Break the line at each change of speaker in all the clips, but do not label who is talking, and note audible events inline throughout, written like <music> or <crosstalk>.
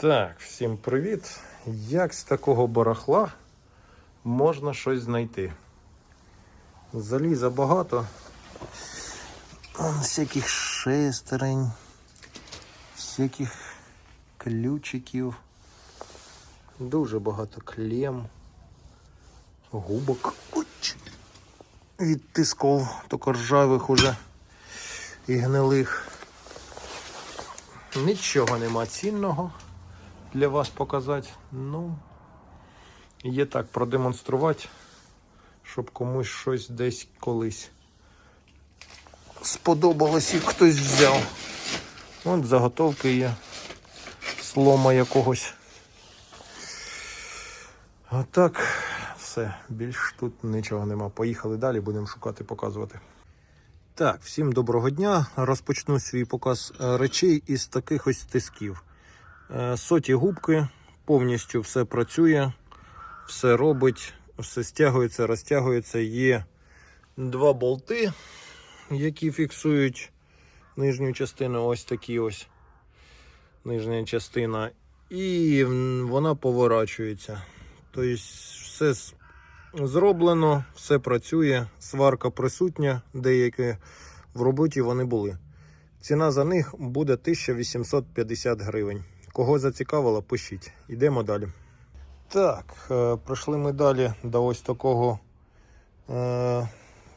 Так, всім привіт. Як з такого барахла можна щось знайти? Заліза багато. Всяких шестерень, всяких ключиків. Дуже багато клем, губок. Від тисков, тільки ржавих уже і гнилих. Нічого нема цінного для вас показати. Ну, є так продемонструвати, щоб комусь щось десь колись сподобалось і хтось взяв. От заготовки є слома якогось. А так, все, більш тут нічого нема. Поїхали далі, будемо шукати, показувати. Так, всім доброго дня. Розпочну свій показ е, речей із таких ось тисків. Е, Соті губки, повністю все працює, все робить, все стягується, розтягується. Є два болти, які фіксують нижню частину, ось такі ось нижня частина, і вона поворачується. Тобто все зроблено, все працює, сварка присутня, деякі в роботі вони були. Ціна за них буде 1850 гривень. Кого зацікавило, пишіть. Йдемо далі. Так, е, пройшли ми далі до ось такого е,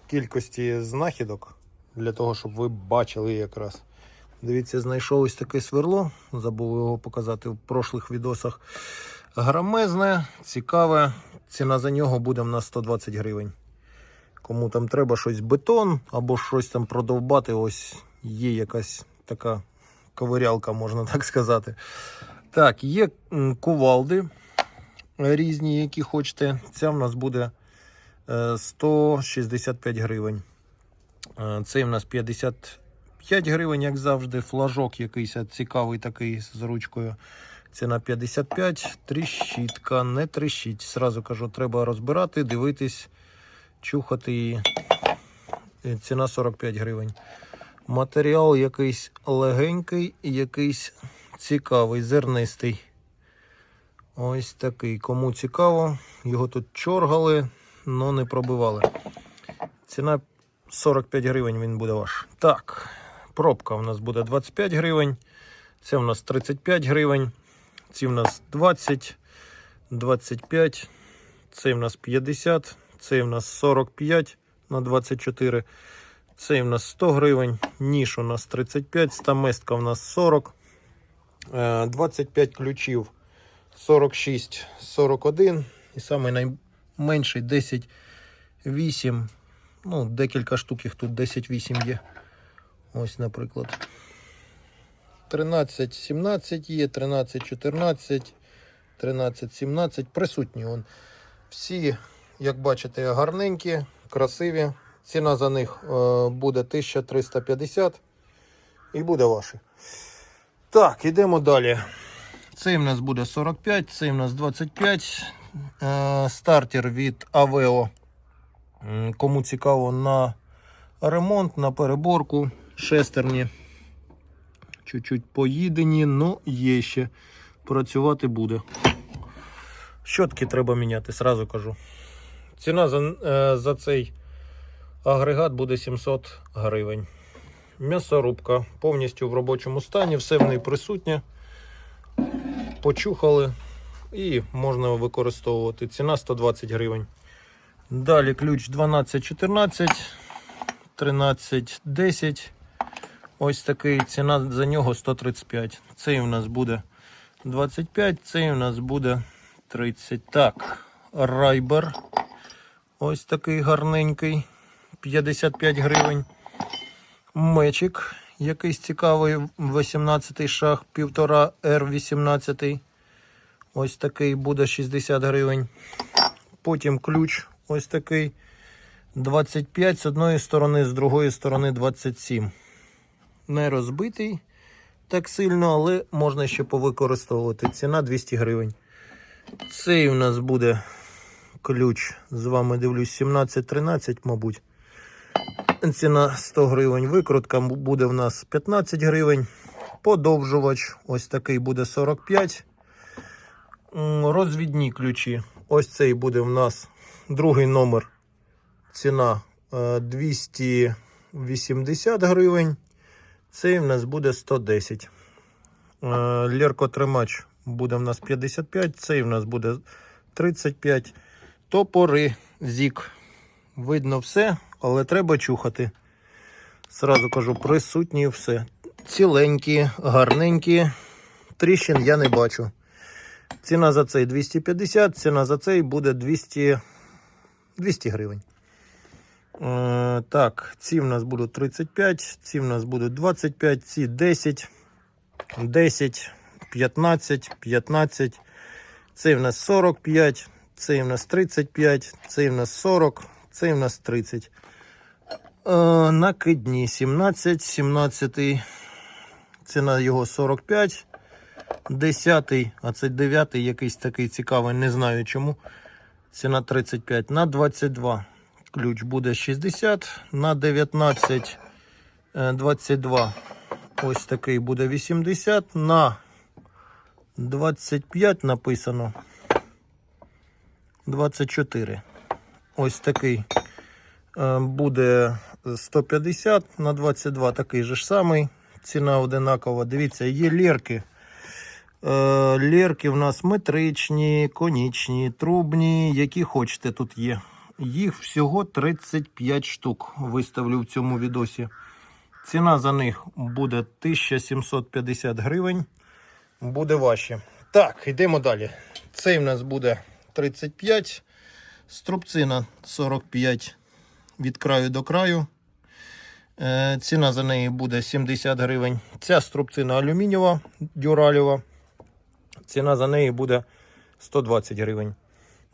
кількості знахідок, для того, щоб ви бачили якраз. Дивіться, знайшов ось таке сверло, забув його показати в прошлих відосах. Грамезне, цікаве. Ціна за нього буде в нас 120 гривень. Кому там треба щось бетон або щось там продовбати, ось є якась така ковирялка, можна <laughs> так сказати. Так, є кувалди різні, які хочете. Ця в нас буде е, 165 гривень. Е, Цей в нас 55 гривень, як завжди. Флажок якийсь цікавий такий з ручкою. Ціна 55, тріщітка, не тріщить. Сразу кажу, треба розбирати, дивитись, чухати її. Е, Ціна 45 гривень. Матеріал якийсь легенький, і якийсь цікавий, зернистий. Ось такий. Кому цікаво, його тут чоргали, але не пробивали. Ціна 45 гривень він буде ваш. Так, пробка у нас буде 25 гривень. Це у нас 35 гривень. Ці у нас 20, 25, цей у нас 50, цей у нас 45 на 24. Цей у нас 100 гривень, ніж у нас 35, стаместка у нас 40, е, 25 ключів 46, 41. І самий найменший 10, 8. Ну, декілька штук їх тут 10-8 є. Ось, наприклад. 13, 17 є, 13, 14, 13, 17. Присутні. Вон. Всі, як бачите, гарненькі, красиві. Ціна за них е, буде 1350 і буде ваші. Так, йдемо далі. Цей в нас буде 45, цей в нас 25. Е, стартер від Aveo. Кому цікаво на ремонт, на переборку, шестерні. Чуть-чуть поїдені, ну є ще. Працювати буде. Щотки треба міняти, сразу кажу. Ціна за, е, за цей агрегат буде 700 гривень. М'ясорубка повністю в робочому стані, все в неї присутнє. Почухали і можна використовувати. Ціна 120 гривень. Далі ключ 12-14, 13-10. Ось такий ціна за нього 135. Цей у нас буде 25, цей у нас буде 30. Так, райбер. Ось такий гарненький. 55 гривень. Мечик. Якийсь цікавий 18 шаг, 1,5 R18. Ось такий буде 60 гривень. Потім ключ ось такий 25 з одної сторони, з другої сторони 27. Не розбитий так сильно, але можна ще повикористовувати. Ціна 200 гривень. Цей у нас буде ключ. З вами дивлюсь 17-13, мабуть. Ціна 100 гривень. Викрутка буде в нас 15 гривень. Подовжувач ось такий буде 45. Розвідні ключі. Ось цей буде в нас другий номер. Ціна е, 280 гривень. Цей в нас буде 110. Е, Леркотримач буде в нас 55, цей в нас буде 35. Топори, зік. Видно все, але треба чухати. Сразу кажу, присутні все. Ціленькі, гарненькі. Тріщин я не бачу. Ціна за цей 250, ціна за цей буде 200, 200 гривень. Е, так, ці в нас будуть 35, ці в нас будуть 25, ці 10, 10, 15, 15. Цей в нас 45, цей в нас 35, цей в нас 40, цей в нас 30. Е, накидні 17, 17. Ціна його 45. 10, а це 9 якийсь такий цікавий, не знаю чому. Ціна 35 на 22. Ключ буде 60, на 19 е, 22. Ось такий буде 80, на 25 написано 24. Ось такий е, буде 150 на 22, такий же ж самий. Ціна одинакова. Дивіться, є лірки. Е, Лірки в нас метричні, конічні, трубні, які хочете тут є. Їх всього 35 штук виставлю в цьому відосі. Ціна за них буде 1750 гривень. Буде важче. Так, йдемо далі. Цей в нас буде 35, струбцина 45 від краю до краю. Е, Ціна за неї буде 70 гривень. Ця струбцина алюмінієва, дюралєва. Ціна за неї буде 120 гривень.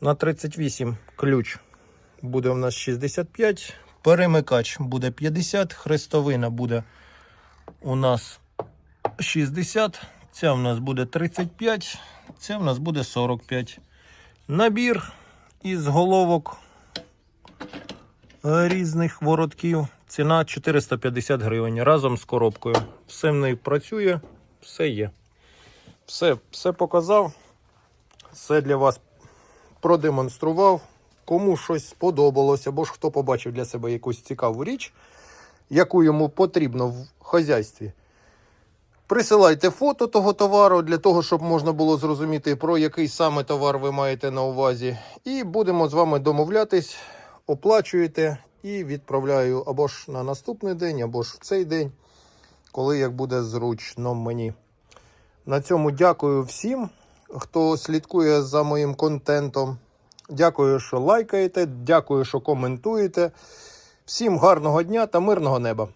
На 38 ключ буде у нас 65. Перемикач буде 50. Хрестовина буде у нас 60. Ця у нас буде 35. Ця у нас буде 45. Набір із головок різних воротків. Ціна 450 гривень разом з коробкою. Все в неї працює, все є. Все, все показав, все для вас продемонстрував. Кому щось сподобалось, або ж хто побачив для себе якусь цікаву річ, яку йому потрібно в хазяйстві. Присилайте фото того товару для того, щоб можна було зрозуміти, про який саме товар ви маєте на увазі. І будемо з вами домовлятись, оплачуєте і відправляю або ж на наступний день, або ж в цей день, коли як буде зручно мені. На цьому дякую всім, хто слідкує за моїм контентом. Дякую, що лайкаєте, дякую, що коментуєте. Всім гарного дня та мирного неба!